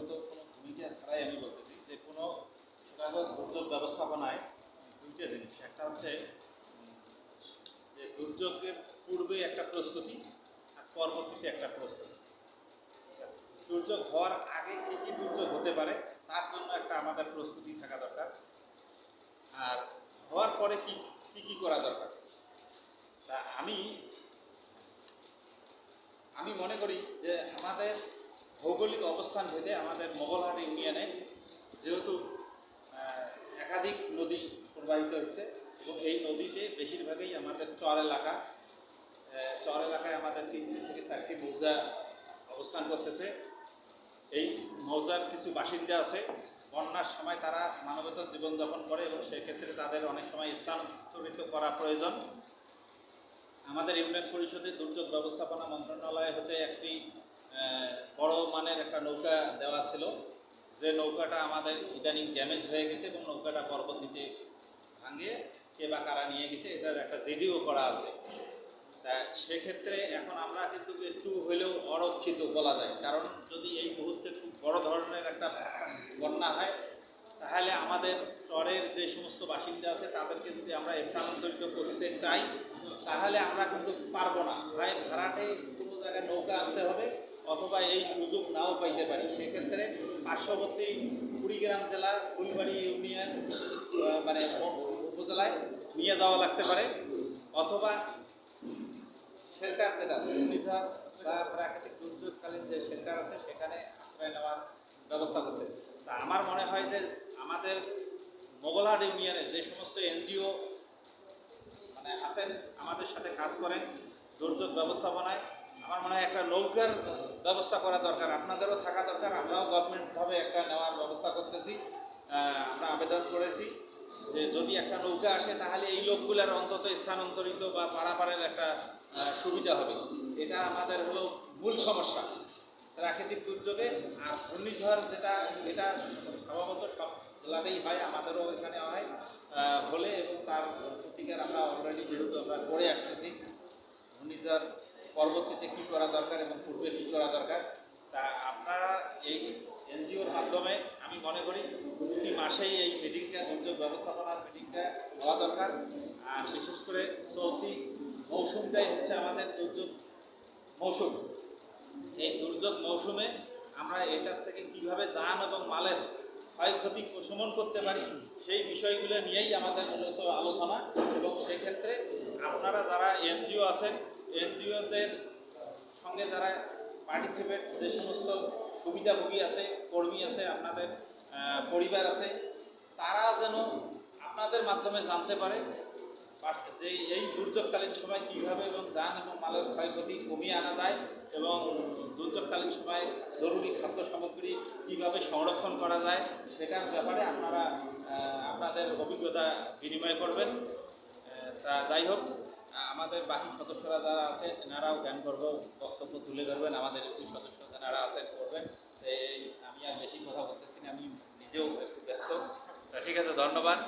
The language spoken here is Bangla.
ব্যক্তিগত কোনো ভূমিকা ছাড়াই আমি বলতেছি যে কোনো দুর্যোগ ব্যবস্থাপনায় দুইটা জিনিস। একটা হচ্ছে, যে দুর্যোগের পূর্বে একটা প্রস্তুতি আর পরবর্তীতে একটা প্রস্তুতি। দুর্যোগ হওয়ার আগে কী কী দুর্যোগ হতে পারে তার জন্য একটা আমাদের প্রস্তুতি থাকা দরকার। আর হওয়ার পরে কি, কী কী করা দরকার? তা আমি আমি মনে করি যে আমাদের ভৌগোলিক অবস্থান ভেদে আমাদের মোগলহাট ইউনিয়নে যেহেতু একাধিক নদী প্রবাহিত হয়েছে এবং এই নদীতে বেশিরভাগই আমাদের চর এলাকা। চর এলাকায় আমাদের তিনটি থেকে চারটি মৌজা অবস্থান করতেছে। এই মৌজার কিছু বাসিন্দা আছে। বন্যার সময় তারা মানবেতর জীবনযাপন করে এবং সেক্ষেত্রে তাদের অনেক সময় স্থানান্তরিত করা প্রয়োজন। আমাদের ইউনিয়ন পরিষদের দুর্যোগ ব্যবস্থাপনা মন্ত্রণালয় হতে একটি বড় মানের একটা নৌকা দেওয়া ছিল। যে নৌকাটা আমাদের ইদানিং ড্যামেজ হয়ে গেছে এবং নৌকাটা পরবর্তীতে ভাঙে কে বা কারা নিয়ে গেছে, এটার একটা জিডিও করা আছে। তা সেক্ষেত্রে এখন আমরা কিন্তু একটু হলেও অরক্ষিত বলা যায়। কারণ যদি এই মুহূর্তে খুব বড় ধরনের একটা বন্যা হয়, তাহলে আমাদের চরের যে সমস্ত বাসিন্দা আছে, তাদেরকে যদি আমরা স্থানান্তরিত করতে চাই, তাহলে আমরা কিন্তু পারব না। ভাই, ভাড়াটে কোনো জায়গায় নৌকা আনতে হবে এই সুযোগ নাও পাইতে পারি। সেক্ষেত্রে পার্শ্ববর্তী কুড়িগ্রাম জেলা ফুলবাড়ি ইউনিয়ন মানে উপজেলায় নিয়ে যাওয়া লাগতে পারে। অথবা শেল্টার যেটা ঘূর্ণিঝড় বা প্রাকৃতিক দুর্যোগকালীন যে শেল্টার আছে, সেখানে আশ্রয় নেওয়ার ব্যবস্থা করতে। তা আমার মনে হয় যে আমাদের মোগলহাট ইউনিয়নে যে সমস্ত এনজিও মানে আছেন, আমাদের সাথে কাজ করেন, দুর্যোগ ব্যবস্থাপনায় আমার মনে হয় একটা নৌকার ব্যবস্থা করা দরকার, আপনাদেরও থাকা দরকার, আমরাও গভর্নমেন্টভাবে একটা নেওয়ার ব্যবস্থা করতেছি আমরা আবেদন করেছি যে যদি একটা নৌকা আসে তাহলে এই লোকগুলার অন্তত স্থানান্তরিত বা পাড়াপাড়ের একটা সুবিধা হবে। এটা আমাদের হলো মূল সমস্যা প্রাকৃতিক দুর্যোগে, আর ঘূর্ণিঝড় যেটা, এটা সম্ভবত সব জেলাতেই হয়, আমাদেরও এখানে হয় হলে এবং তার প্রতিকার আমরা অলরেডি যেহেতু আমরা করে আসতেছি, ঘূর্ণিঝড় পরবর্তীতে কী করা দরকার এবং পূর্বে কী করা দরকার, তা আপনারা এই এনজিওর মাধ্যমে আমি মনে করি প্রতি মাসেই এই মিটিংটা, দুর্যোগ ব্যবস্থাপনার মিটিংটা হওয়া দরকার। আর বিশেষ করে চলতি মৌসুমটাই হচ্ছে আমাদের দুর্যোগ মৌসুম। এই দুর্যোগ মৌসুমে আমরা এটার থেকে কীভাবে যান এবং মালের ক্ষয়ক্ষতি প্রশমন করতে পারি, সেই বিষয়গুলো নিয়েই আমাদের মূলত আলোচনা। এবং সেক্ষেত্রে আপনারা যারা এনজিও আছেন এনজিওদের সঙ্গে যারা পার্টিসিপেট যে সমস্ত সুবিধাভোগী আছে, কর্মী আছে, আপনাদের পরিবার আছে, তারা যেন আপনাদের মাধ্যমে জানতে পারে যে এই দুর্যোগকালীন সময় কীভাবে এবং যান এবং মালের ক্ষয়ক্ষতি কমিয়ে আনা যায় এবং দুর্যোগকালীন সময় জরুরি খাদ্য সামগ্রী কীভাবে সংরক্ষণ করা যায়, সেটার ব্যাপারে আপনারা আপনাদের অভিজ্ঞতা বিনিময় করবেন। তা যাই হোক। আমাদের বাকি সদস্যরা যারা আছে এনারাও জ্ঞান করব, বক্তব্য তুলে ধরবেন। আমাদের সদস্য যারা আছেন, করবেন। আমি আর বেশি কথা বলতেছি না, আমি নিজেও একটু ব্যস্ত। ঠিক আছে, ধন্যবাদ।